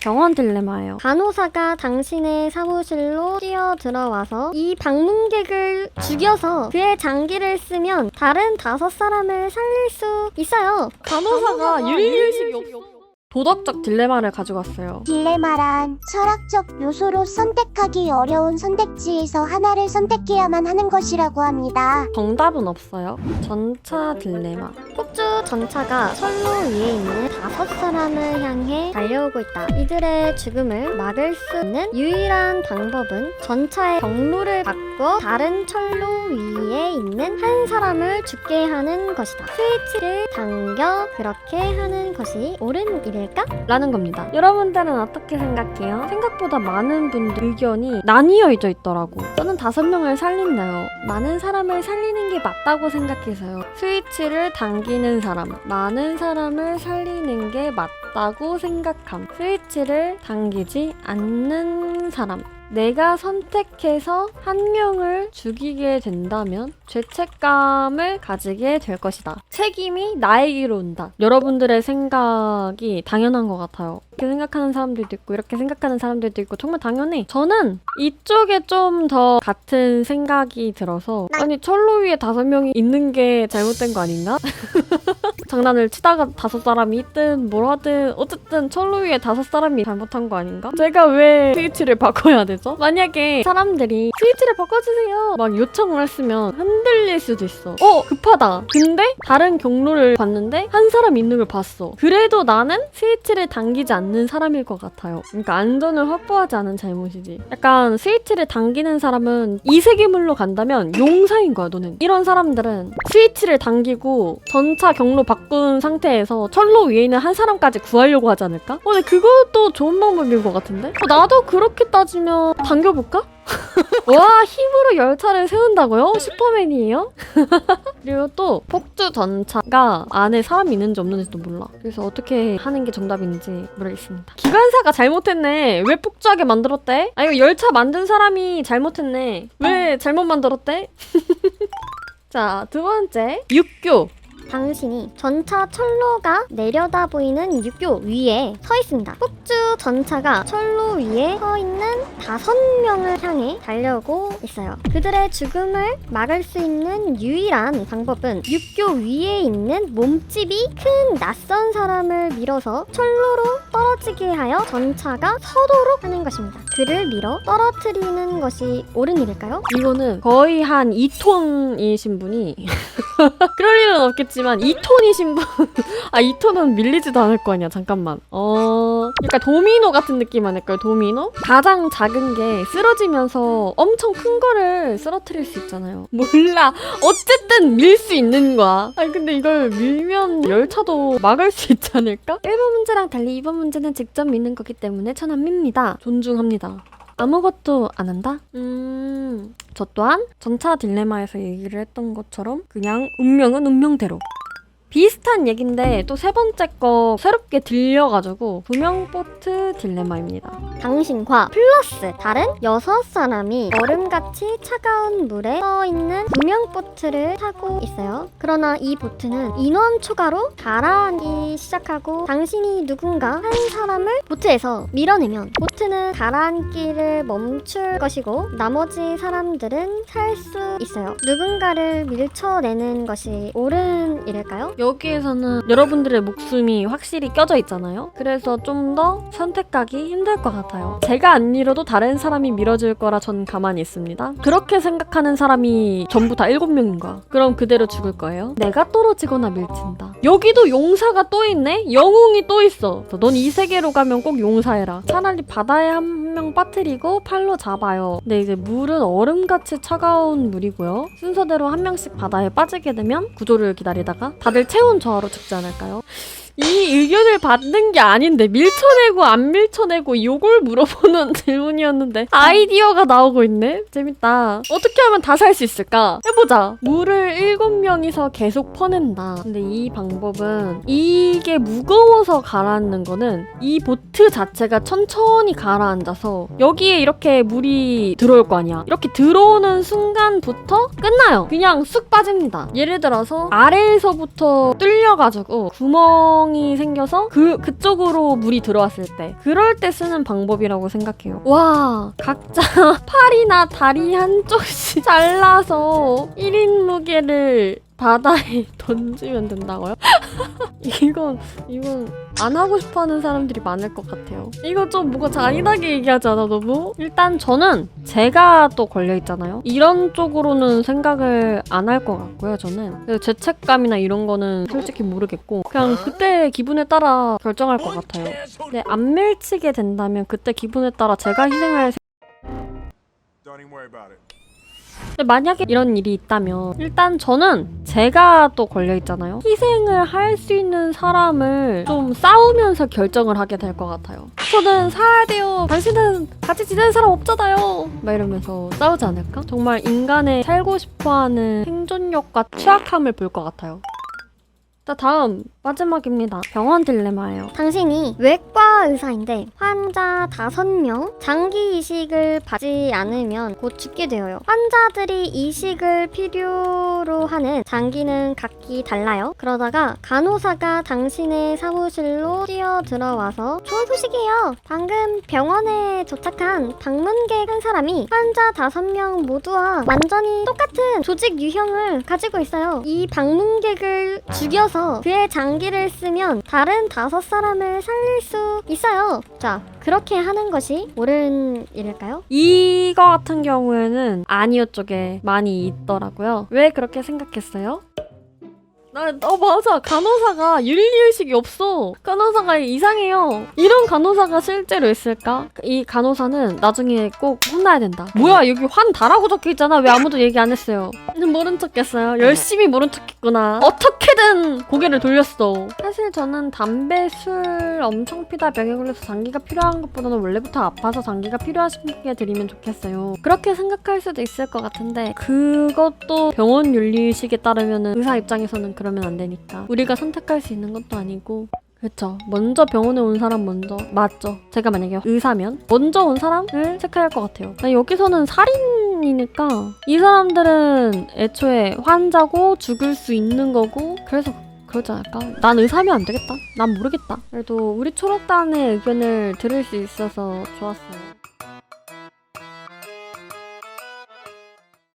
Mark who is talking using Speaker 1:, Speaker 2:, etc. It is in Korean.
Speaker 1: 병원 딜레마예요.
Speaker 2: 간호사가 당신의 사무실로 뛰어 들어와서 이 방문객을 죽여서 그의 장기를 쓰면 다른 다섯 사람을 살릴 수 있어요.
Speaker 1: 간호사가 윤리의식이 없어. 도덕적 딜레마를 가지고 왔어요.
Speaker 3: 딜레마란 철학적 요소로 선택하기 어려운 선택지에서 하나를 선택해야만 하는 것이라고 합니다.
Speaker 1: 정답은 없어요. 전차 딜레마.
Speaker 2: 폭주 전차가 철로 위에 있는 다섯 사람을 향해 달려오고 있다. 이들의 죽음을 막을 수 있는 유일한 방법은 전차의 경로를 바꿔 다른 철로 위에 있는 한 사람을 죽게 하는 것이다. 스위치를 당겨 그렇게 하는 것이 옳은 일 일까?
Speaker 1: 라는 겁니다. 여러분들은 어떻게 생각해요? 생각보다 많은 분들 의견이 나뉘어져 있더라고. 저는 다섯 명을 살린다요. 많은 사람을 살리는 게 맞다고 생각해서요. 스위치를 당기는 사람, 많은 사람을 살리는 게 맞다고 생각함. 스위치를 당기지 않는 사람. 내가 선택해서 한 명을 죽이게 된다면 죄책감을 가지게 될 것이다. 책임이 나에게로 온다. 여러분들의 생각이 당연한 것 같아요. 이렇게 생각하는 사람들도 있고 이렇게 생각하는 사람들도 있고 정말 당연히 저는 이쪽에 좀 더 같은 생각이 들어서 아니 철로 위에 다섯 명이 있는 게 잘못된 거 아닌가? 장난을 치다가 다섯 사람이 있든 뭘 하든 어쨌든 철로 위에 다섯 사람이 잘못한 거 아닌가? 제가 왜 스위치를 바꿔야 되죠? 만약에 사람들이 스위치를 바꿔주세요! 막 요청을 했으면 흔들릴 수도 있어. 어? 급하다. 근데 다른 경로를 봤는데 한 사람 있는 걸 봤어. 그래도 나는 스위치를 당기지 않는 사람일 것 같아요. 그러니까 안전을 확보하지 않은 잘못이지. 약간 스위치를 당기는 사람은 이 세계물로 간다면 용사인 거야 너는. 이런 사람들은 스위치를 당기고 전차 경로 바꾼 상태에서 철로 위에 있는 한 사람까지 구하려고 하지 않을까? 어, 근데 그것도 좋은 방법인 것 같은데? 어, 나도 그렇게 따지면 당겨볼까? 와 힘으로 열차를 세운다고요? 슈퍼맨이에요? 그리고 또 폭주 전차가 안에 사람이 있는지 없는지도 몰라 그래서 어떻게 하는 게 정답인지 모르겠습니다 기관사가 잘못했네 왜 폭주하게 만들었대? 아 이거 열차 만든 사람이 잘못했네 왜 잘못 만들었대? 자 두 번째 육교
Speaker 2: 당신이 전차 철로가 내려다 보이는 육교 위에 서 있습니다. 폭주 전차가 철로 위에 서 있는 다섯 명을 향해 달려오고 있어요. 그들의 죽음을 막을 수 있는 유일한 방법은 육교 위에 있는 몸집이 큰 낯선 사람을 밀어서 철로로 떨어지게 하여 전차가 서도록 하는 것입니다. 그를 밀어 떨어뜨리는 것이 옳은 일일까요?
Speaker 1: 이거는 거의 한 2톤이신 분이 그럴 일은 없겠지 만 2톤이신 분. 아 2톤은 밀리지도 않을 거 아니야. 잠깐만. 어, 약간 도미노 같은 느낌 아닐까요? 도미노? 가장 작은 게 쓰러지면서 엄청 큰 거를 쓰러뜨릴 수 있잖아요. 몰라. 어쨌든 밀 수 있는 거야. 아니 근데 이걸 밀면 열차도 막을 수 있지 않을까? 1번 문제랑 달리 2번 문제는 직접 믿는 거기 때문에 천안 밉니다. 존중합니다. 아무것도 안 한다? 음, 저 또한 전차 딜레마에서 얘기를 했던 것처럼 그냥 운명은 운명대로. 비슷한 얘긴데 또 세 번째 거 새롭게 들려가지고 구명보트 딜레마입니다.
Speaker 2: 당신과 플러스 다른 여섯 사람이 얼음같이 차가운 물에 떠 있는 구명 보트를 타고 있어요. 그러나 이 보트는 인원 초과로 가라앉기 시작하고 당신이 누군가 한 사람을 보트에서 밀어내면 보트는 가라앉기를 멈출 것이고 나머지 사람들은 살 수 있어요. 누군가를 밀쳐내는 것이 옳은 일일까요?
Speaker 1: 여기에서는 여러분들의 목숨이 확실히 껴져 있잖아요. 그래서 좀 더 선택하기 힘들 것 같아요. 제가 안 밀어도 다른 사람이 밀어줄 거라 전 가만히 있습니다. 그렇게 생각하는 사람이 전부 다 일곱 명인 거야. 그럼 그대로 죽을 거예요. 내가 떨어지거나 밀친다. 여기도 용사가 또 있네? 영웅이 또 있어. 넌 이 세계로 가면 꼭 용사해라. 차라리 바다에 한 명 빠뜨리고 팔로 잡아요. 근데 이제 물은 얼음같이 차가운 물이고요. 순서대로 한 명씩 바다에 빠지게 되면 구조를 기다리다가 다들 체온 저하로 죽지 않을까요? 이 의견을 받는 게 아닌데 밀쳐내고 안 밀쳐내고 요걸 물어보는 질문이었는데 아이디어가 나오고 있네? 재밌다. 어떻게 하면 다 살 수 있을까? 해보자. 물을 일곱 명이서 계속 퍼낸다. 근데 이 방법은 이게 무거워서 가라앉는 거는 이 보트 자체가 천천히 가라앉아서 여기에 이렇게 물이 들어올 거 아니야. 이렇게 들어오는 순간부터 끝나요. 그냥 쑥 빠집니다. 예를 들어서 아래에서부터 뚫려가지고 구멍 구멍이 생겨서 그 그쪽으로 물이 들어왔을 때 그럴 때 쓰는 방법이라고 생각해요. 와 각자 팔이나 다리 한쪽씩 잘라서 1인 무게를 바다에 던지면 된다고요? 이건 이건 안 하고 싶어하는 사람들이 많을 것 같아요. 이거 좀 뭔가 잔인하게 얘기하지 않아 너무? 일단 저는 제가 또 걸려 있잖아요. 이런 쪽으로는 생각을 안 할 것 같고요. 저는 그 죄책감이나 이런 거는 솔직히 모르겠고 그냥 그때 기분에 따라 결정할 것 같아요. 근데 안 밀치게 된다면 그때 기분에 따라 제가 희생할
Speaker 4: Don't even worry about it.
Speaker 1: 근데 만약에 이런 일이 있다면 일단 저는 제가 또 걸려 있잖아요. 희생을 할 수 있는 사람을 좀 싸우면서 결정을 하게 될 것 같아요. 저는 살아야 돼요. 당신은 같이 지내는 사람 없잖아요. 막 이러면서 싸우지 않을까? 정말 인간의 살고 싶어하는 생존력과 취약함을 볼 것 같아요. 자 다음 마지막입니다. 병원 딜레마예요.
Speaker 2: 당신이 외과 의사인데 환자 5명 장기 이식을 받지 않으면 곧 죽게 되어요. 환자들이 이식을 필요로 하는 장기는 각기 달라요. 그러다가 간호사가 당신의 사무실로 뛰어 들어와서 좋은 소식이에요. 방금 병원에 도착한 방문객 한 사람이 환자 5명 모두와 완전히 똑같은 조직 유형을 가지고 있어요. 이 방문객을 죽여서 그의 장기 를 쓰면 다른 다섯 사람을 살릴 수 있어요. 자, 그렇게 하는 것이 옳은 일일까요?
Speaker 1: 이거 같은 경우에는 아니오 쪽에 많이 있더라고요. 왜 그렇게 생각했어요? 나, 어, 맞아. 간호사가 윤리의식이 없어. 간호사가 이상해요. 이런 간호사가 실제로 있을까? 이 간호사는 나중에 꼭 혼나야 된다. 뭐야, 여기 환 다라고 적혀 있잖아. 왜 아무도 얘기 안 했어요? 모른 척 했어요. 열심히 모른 척 했구나. 어떻게든 고개를 돌렸어. 사실 저는 담배, 술 엄청 피다 병에 걸려서 장기가 필요한 것보다는 원래부터 아파서 장기가 필요하신 분께 드리면 좋겠어요. 그렇게 생각할 수도 있을 것 같은데 그것도 병원 윤리의식에 따르면 의사 입장에서는 그러면 안 되니까 우리가 선택할 수 있는 것도 아니고 그렇죠. 먼저 병원에 온 사람 먼저 맞죠. 제가 만약에 의사면 먼저 온 사람을 체크할 것 같아요. 여기서는 살인이니까 이 사람들은 애초에 환자고 죽을 수 있는 거고 그래서 그러지 않을까? 난 의사면 안 되겠다. 난 모르겠다. 그래도 우리 초록단의 의견을 들을 수 있어서 좋았어요.